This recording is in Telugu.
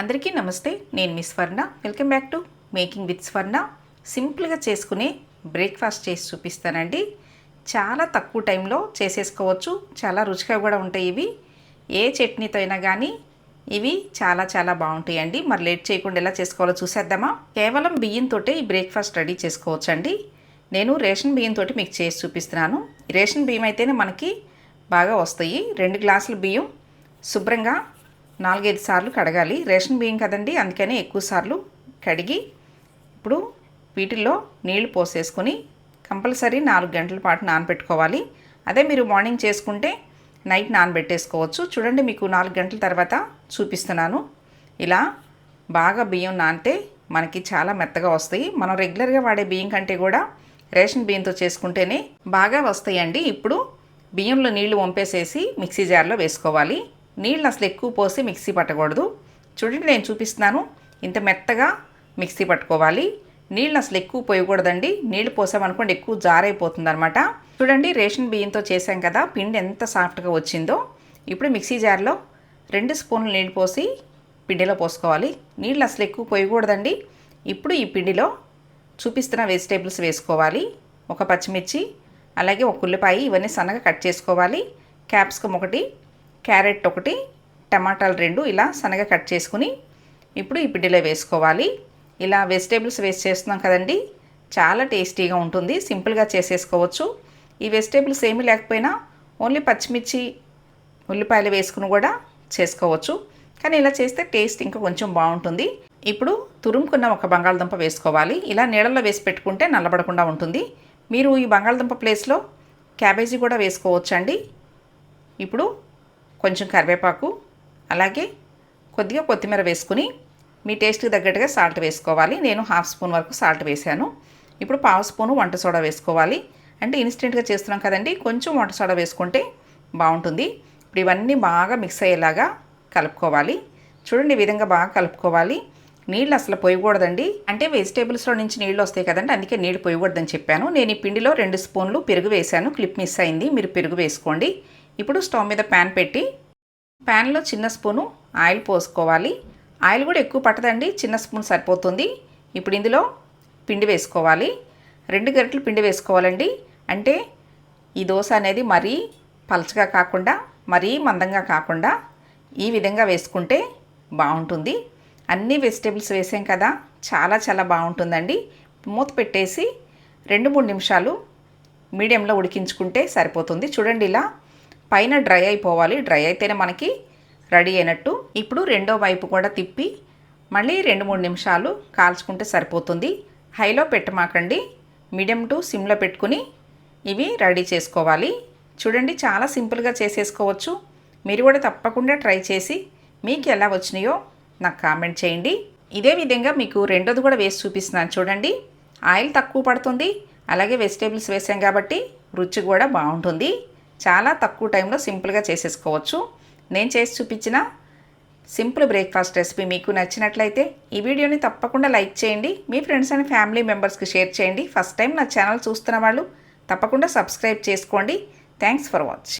అందరికీ నమస్తే నేను miss Swarna. Welcome back to making with Swarna సింపుల్గా చేసుకునే బ్రేక్ఫాస్ట్ చేసి చూపిస్తానండి. చాలా తక్కువ టైంలో చేసేసుకోవచ్చు. చాలా రుచిగా కూడా ఉంటాయి ఇవి. ఏ చట్నీతో అయినా కానీ ఇవి చాలా చాలా బాగుంటాయండి. మరి లేట్ చేయకుండా ఎలా చేసుకోవాలో చూసేద్దామా? కేవలం బియ్యంతో ఈ బ్రేక్ఫాస్ట్ రెడీ చేసుకోవచ్చు అండి నేను రేషన్ బియ్యంతో మీకు చేసి చూపిస్తున్నాను. రేషన్ బియ్యం అయితేనే మనకి బాగా వస్తాయి. రెండు గ్లాసుల బియ్యం శుభ్రంగా నాలుగైదు సార్లు కడగాలి. రేషన్ బియ్యం కదండి అందుకని ఎక్కువ సార్లు కడిగి ఇప్పుడు వీటిల్లో నీళ్ళు పోసేసుకొని కంపల్సరీ నాలుగు గంటల పాటు నానబెట్టుకోవాలి. అదే మీరు మార్నింగ్ చేసుకుంటే నైట్ నానబెట్టేసుకోవచ్చు. చూడండి మీకు నాలుగు గంటల తర్వాత చూపిస్తున్నాను. ఇలా బాగా బియ్యం నానితే మనకి చాలా మెత్తగా వస్తాయి. మనం రెగ్యులర్గా వాడే బియ్యం కంటే కూడా రేషన్ బియ్యంతో చేసుకుంటేనే బాగా వస్తాయండి. ఇప్పుడు బియ్యంలో నీళ్ళు వంపేసేసి మిక్సీ జార్లో వేసుకోవాలి. నీళ్ళు అసలు ఎక్కువ పోసి మిక్సీ పట్టకూడదు. చూడండి నేను చూపిస్తున్నాను. ఇంత మెత్తగా మిక్సీ పట్టుకోవాలి. నీళ్ళు అసలు ఎక్కువ పోయకూడదండి. నీళ్ళు పోసామనుకోండి ఎక్కువ జారైపోతుంది అనమాట చూడండి రేషన్ బియ్యంతో చేసాం కదా పిండి ఎంత సాఫ్ట్గా వచ్చిందో. ఇప్పుడు మిక్సీ జార్లో రెండు స్పూన్లు నీళ్ళు పోసి పిండిలో పోసుకోవాలి. నీళ్ళు అసలు ఎక్కువ పోయకూడదండి. ఇప్పుడు ఈ పిండిలో చూపిస్తున్న వెజిటేబుల్స్ వేసుకోవాలి. ఒక పచ్చిమిర్చి అలాగే ఒక ఉల్లిపాయ ఇవన్నీ సన్నగా కట్ చేసుకోవాలి. క్యాప్సికమ్ ఒకటి క్యారెట్ ఒకటి టమాటాలు రెండు ఇలా సన్నగా కట్ చేసుకుని ఇప్పుడు ఈ పిడ్డీలో వేసుకోవాలి. ఇలా వెజిటేబుల్స్ వేస్ట్ చేస్తున్నాం కదండి చాలా టేస్టీగా ఉంటుంది సింపుల్గా చేసేసుకోవచ్చు. ఈ వెజిటేబుల్స్ ఏమీ లేకపోయినా ఓన్లీ పచ్చిమిర్చి ఉల్లిపాయలు వేసుకుని కూడా చేసుకోవచ్చు. కానీ ఇలా చేస్తే టేస్ట్ ఇంకా కొంచెం బాగుంటుంది. ఇప్పుడు తురుముకున్న ఒక బంగాళదుంప వేసుకోవాలి. ఇలా నీళ్ళలో వేసి పెట్టుకుంటే నల్లబడకుండా ఉంటుంది. మీరు ఈ బంగాళదుంప ప్లేస్లో క్యాబేజీ కూడా వేసుకోవచ్చండి. ఇప్పుడు కొంచెం కరివేపాకు అలాగే కొద్దిగా కొత్తిమీర వేసుకుని మీ టేస్ట్కి తగ్గట్టుగా సాల్ట్ వేసుకోవాలి. నేను హాఫ్ స్పూన్ వరకు సాల్ట్ వేసాను. ఇప్పుడు పావు స్పూను వంట సోడా వేసుకోవాలి. అంటే ఇన్స్టెంట్గా చేస్తున్నాం కదండి కొంచెం వంట సోడా వేసుకుంటే బాగుంటుంది. ఇప్పుడు ఇవన్నీ బాగా మిక్స్ అయ్యేలాగా కలుపుకోవాలి. చూడండి ఈ విధంగా బాగా కలుపుకోవాలి. నీళ్ళు అసలు పోయకూడదండి. అంటే వెజిటేబుల్స్లో నుంచి నీళ్ళు వస్తాయి కదండి అందుకే నీళ్ళు పోయకూడదని చెప్పాను. నేను ఈ పిండిలో రెండు స్పూన్లు పెరుగు వేశాను క్లిప్ మిస్ అయింది మీరు పెరుగు వేసుకోండి. ఇప్పుడు స్టవ్ మీద ప్యాన్ పెట్టి ప్యాన్లో చిన్న స్పూను ఆయిల్ పోసుకోవాలి. ఆయిల్ కూడా ఎక్కువ పట్టదండి చిన్న స్పూన్ సరిపోతుంది. ఇప్పుడు ఇందులో పిండి వేసుకోవాలి. రెండు గరిటెలు పిండి వేసుకోవాలండి. అంటే ఈ దోశ అనేది మరీ పలచగా కాకుండా మరీ మందంగా కాకుండా ఈ విధంగా వేసుకుంటే బాగుంటుంది. అన్ని వెజిటేబుల్స్ వేసాం కదా చాలా చాలా బాగుంటుందండి. మూత పెట్టేసి రెండు మూడు నిమిషాలు మీడియంలో ఉడికించుకుంటే సరిపోతుంది. చూడండి ఇలా పైన డ్రై అయిపోవాలి. డ్రై అయితేనే మనకి రెడీ అయినట్టు. ఇప్పుడు రెండో వైపు కూడా తిప్పి మళ్ళీ రెండు మూడు నిమిషాలు కాల్చుకుంటే సరిపోతుంది. హైలో పెట్టమాకండి. మీడియం టు సిమ్లో పెట్టుకుని ఇవి రెడీ చేసుకోవాలి. చూడండి చాలా సింపుల్గా చేసేసుకోవచ్చు. మీరు కూడా తప్పకుండా ట్రై చేసి మీకు ఎలా వచ్చినాయో నాకు కామెంట్ చేయండి. ఇదే విధంగా మీకు రెండోది కూడా వేసి చూపిస్తున్నాను చూడండి. ఆయిల్ తక్కువ పడుతుంది. అలాగే వెజిటేబుల్స్ వేసాం కాబట్టి రుచి కూడా బాగుంటుంది. చాలా తక్కువ టైంలో సింపుల్గా చేసేసుకోవచ్చు. నేను చేసి చూపించిన సింపుల్ బ్రేక్ఫాస్ట్ రెసిపీ మీకు నచ్చినట్లయితే ఈ వీడియోని తప్పకుండా లైక్ చేయండి. మీ ఫ్రెండ్స్ అండ్ ఫ్యామిలీ మెంబర్స్కి షేర్ చేయండి. ఫస్ట్ టైం నా ఛానల్ చూస్తున్న వాళ్ళు తప్పకుండా సబ్స్క్రైబ్ చేసుకోండి. Thanks for watch.